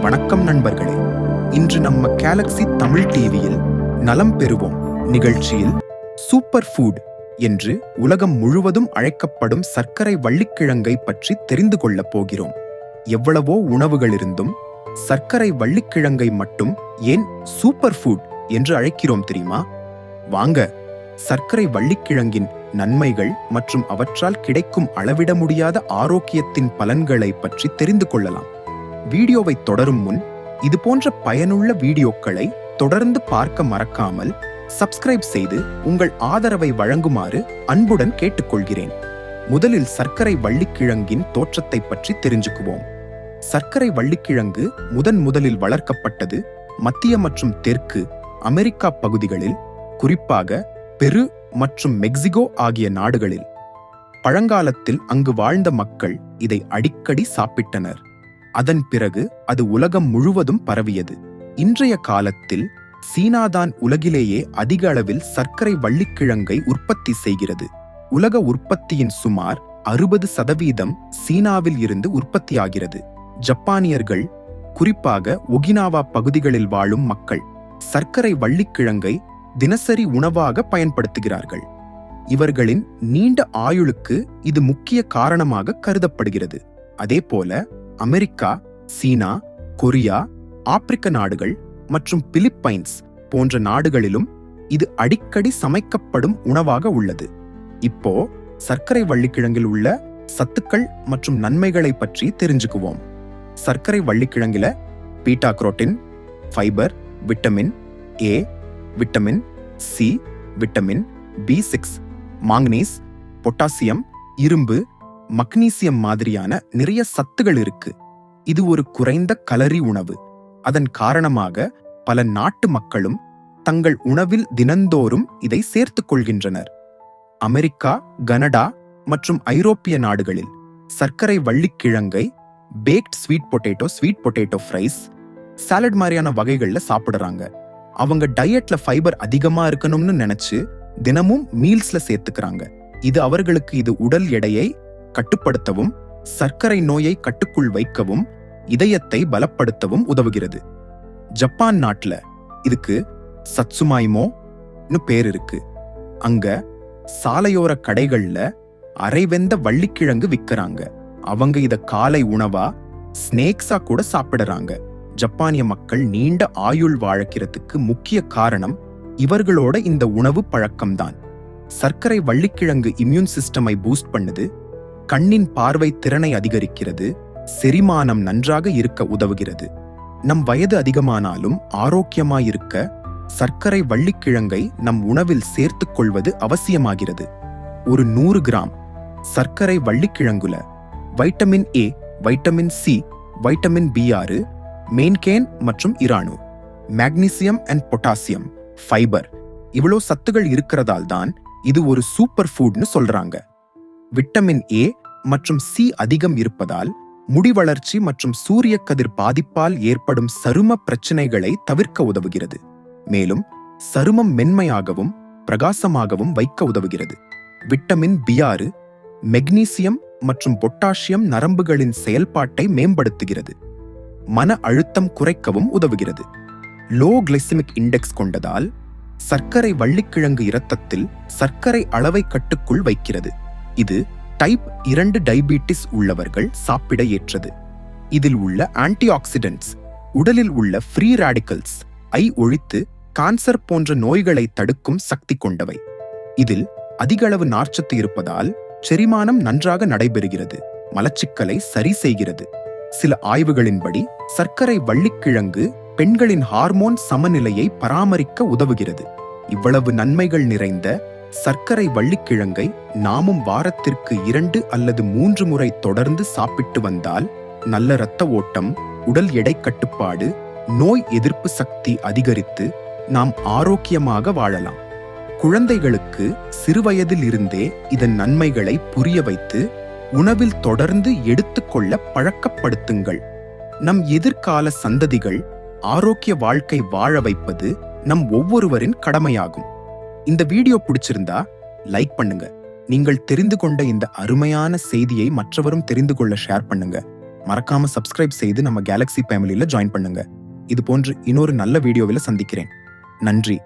வணக்கம் நண்பர்களே. இன்று நம்ம கேலக்ஸி தமிழ் டிவியில் நலம் பெறுவோம் நிகழ்ச்சியில் சூப்பர் ஃபுட் என்று உலகம் முழுவதும் அழைக்கப்படும் சர்க்கரை வள்ளிக்கிழங்கை பற்றி தெரிந்து கொள்ளப் போகிறோம். எவ்வளவோ உணவுகள் இருந்தும் சர்க்கரை வள்ளிக்கிழங்கை மட்டும் ஏன் சூப்பர் ஃபுட் என்று அழைக்கிறோம் தெரியுமா? வாங்க சர்க்கரை வள்ளிக்கிழங்கின் நன்மைகள் மற்றும் அவற்றால் கிடைக்கும் அளவிட முடியாத ஆரோக்கியத்தின் பலன்களை பற்றி தெரிந்து கொள்ளலாம். வீடியோவை தொடரும் முன் இது போன்ற பயனுள்ள வீடியோக்களை தொடர்ந்து பார்க்க மறக்காமல் சப்ஸ்கிரைப் செய்து உங்கள் ஆதரவை வழங்குமாறு அன்புடன் கேட்டுக்கொள்கிறேன். முதலில் சர்க்கரை வள்ளிக்கிழங்கின் தோற்றத்தை பற்றி தெரிஞ்சுக்குவோம். சர்க்கரை வள்ளிக்கிழங்கு முதன் முதலில் வளர்க்கப்பட்டது மத்திய மற்றும் தெற்கு அமெரிக்கா பகுதிகளில் குறிப்பாக பெரு மற்றும் மெக்சிகோ ஆகிய நாடுகளில். பழங்காலத்தில் அங்கு வாழ்ந்த மக்கள் இதை அடிக்கடி சாப்பிட்டனர். அதன் பிறகு அது உலகம் முழுவதும் பரவியது. இன்றைய காலத்தில் சீனாதான் உலகிலேயே அதிக அளவில் சர்க்கரை வள்ளிக்கிழங்கை உற்பத்தி செய்கிறது. உலக உற்பத்தியின் சுமார் அறுபது சதவீதம் சீனாவில் இருந்து உற்பத்தியாகிறது. ஜப்பானியர்கள் குறிப்பாக ஒகினாவா பகுதிகளில் வாழும் மக்கள் சர்க்கரை வள்ளிக்கிழங்கை தினசரி உணவாக பயன்படுத்துகிறார்கள். இவர்களின் நீண்ட ஆயுளுக்கு இது முக்கிய காரணமாக கருதப்படுகிறது. அதேபோல அமெரிக்கா சீனா கொரியா ஆப்பிரிக்க நாடுகள் மற்றும் பிலிப்பைன்ஸ் போன்ற நாடுகளிலும் இது அடிக்கடி சமைக்கப்படும் உணவாக உள்ளது. இப்போ சர்க்கரை வள்ளிக்கிழங்கில் உள்ள சத்துக்கள் மற்றும் நன்மைகளை பற்றி தெரிஞ்சுக்குவோம். சர்க்கரை வள்ளிக்கிழங்கில beta carotene fibre vitamin A vitamin C vitamin B six manganese potassium இரும்பு மக்னீசியம் மாதிரியான நிறைய சத்துகள் இருக்கு. இது ஒரு குறைந்த கலரி உணவு. அதன் காரணமாக பல நாட்டு மக்களும் தங்கள் உணவில் தினந்தோறும் இதை சேர்த்துக் கொள்கின்றனர். அமெரிக்கா கனடா மற்றும் ஐரோப்பிய நாடுகளில் சர்க்கரை வள்ளிக்கிழங்கை baked sweet potato sweet potato fries salad மாதிரியான வகைகள்ல சாப்பிடுறாங்க. அவங்க டயட்ல ஃபைபர் அதிகமா இருக்கணும்னு நினைச்சு தினமும் மீல்ஸ்ல சேர்த்துக்கிறாங்க. இது அவர்களுக்கு இது உடல் எடையை கட்டுப்படுத்தவும் சர்க்கரை நோயை கட்டுக்குள் வைக்கவும் இதயத்தை பலப்படுத்தவும் உதவுகிறது. ஜப்பான் நாட்டுல இதுக்கு சத்சுமாய்மோன்னு பேர் இருக்கு. அங்க சாலையோர கடைகள்ல அரைவெந்த வள்ளிக்கிழங்கு விற்கிறாங்க அவங்க இத காலை உணவா ஸ்னேக்ஸா கூட சாப்பிடுறாங்க. ஜப்பானிய மக்கள் நீண்ட ஆயுள் வாழக்கிறதுக்கு முக்கிய காரணம் இவர்களோட இந்த உணவு பழக்கம்தான். சர்க்கரை வள்ளிக்கிழங்கு இம்யூன் சிஸ்டமை பூஸ்ட் பண்ணுது கண்ணின் பார்வை திறனை அதிகரிக்கிறது செரிமானம் நன்றாக இருக்க உதவுகிறது. நம் வயது அதிகமானாலும் ஆரோக்கியமாயிருக்க சர்க்கரை வள்ளிக்கிழங்கை நம் உணவில் சேர்த்துக் கொள்வது அவசியமாகிறது. ஒரு நூறு கிராம் சர்க்கரை வள்ளிக்கிழங்குல vitamin A vitamin C vitamin B ஆறு மெயின்கேன் மற்றும் இரானு மேக்னீசியம் அண்ட் பொட்டாசியம் ஃபைபர். இவ்வளோ சத்துகள் இருக்கிறதால் தான் இது ஒரு சூப்பர் ஃபுட்னு சொல்றாங்க. விட்டமின் ஏ மற்றும் சி அதிகம் இருப்பதால் முடி வளர்ச்சி மற்றும் சூரிய கதிர் பாதிப்பால் ஏற்படும் சரும பிரச்சினைகளை தவிர்க்க உதவுகிறது. மேலும் சருமம் மென்மையாகவும் பிரகாசமாகவும் வைக்க உதவுகிறது. விட்டமின் பி ஆறு மெக்னீசியம் மற்றும் பொட்டாசியம் நரம்புகளின் செயல்பாட்டை மேம்படுத்துகிறது. மன அழுத்தம் குறைக்கவும் உதவுகிறது. லோ கிளைசிமிக் இண்டெக்ஸ் கொண்டதால் சர்க்கரை வள்ளிக்கிழங்கு இரத்தத்தில் சர்க்கரை அளவை கட்டுக்குள் வைக்கிறது. இது டைப் இரண்டு டயபீட்டிஸ் உள்ளவர்கள் சாப்பிட ஏற்றது. இதில் உள்ள ஆன்டி ஆக்சிடென்ட்ஸ் உடலில் உள்ள ஃப்ரீ ராடிக்கல்ஸ் ஐ ஒழித்து கான்சர் போன்ற நோய்களை தடுக்கும் சக்தி கொண்டவை. இதில் அதிகளவு நார்ச்சத்து இருப்பதால் செரிமானம் நன்றாக நடைபெறுகிறது மலச்சிக்கலை சரி செய்கிறது. சில ஆய்வுகளின்படி சர்க்கரை வள்ளிக்கிழங்கு பெண்களின் ஹார்மோன் சமநிலையை பராமரிக்க உதவுகிறது. இவ்வளவு நன்மைகள் நிறைந்த சர்க்கரை வள்ளிக்கிழங்கை நாமும் வாரத்திற்கு இரண்டு அல்லது மூன்று முறை தொடர்ந்து சாப்பிட்டு வந்தால் நல்ல இரத்த ஓட்டம் உடல் எடை கட்டுப்பாடு நோய் எதிர்ப்பு சக்தி அதிகரித்து நாம் ஆரோக்கியமாக வாழலாம். குழந்தைகளுக்கு சிறுவயதில் இருந்தே இதன் நன்மைகளை புரிய வைத்து உணவில் தொடர்ந்து எடுத்துக்கொள்ள பழக்கப்படுத்துங்கள். நம் எதிர்கால சந்ததிகள் ஆரோக்கிய வாழ்க்கை வாழ வைப்பது நம் ஒவ்வொருவரின் கடமையாகும். இந்த வீடியோ பிடிச்சிருந்தா லைக் பண்ணுங்க. நீங்கள் தெரிந்து கொண்ட இந்த அருமையான செய்தியை மற்றவரும் தெரிந்து கொள்ள ஷேர் பண்ணுங்க. மறக்காம சப்ஸ்கிரைப் செய்து நம்ம கேலக்ஸி ஃபேமிலியில ஜாயின் பண்ணுங்க. இது போன்று இன்னொரு நல்ல வீடியோவில் சந்திக்கிறேன். நன்றி.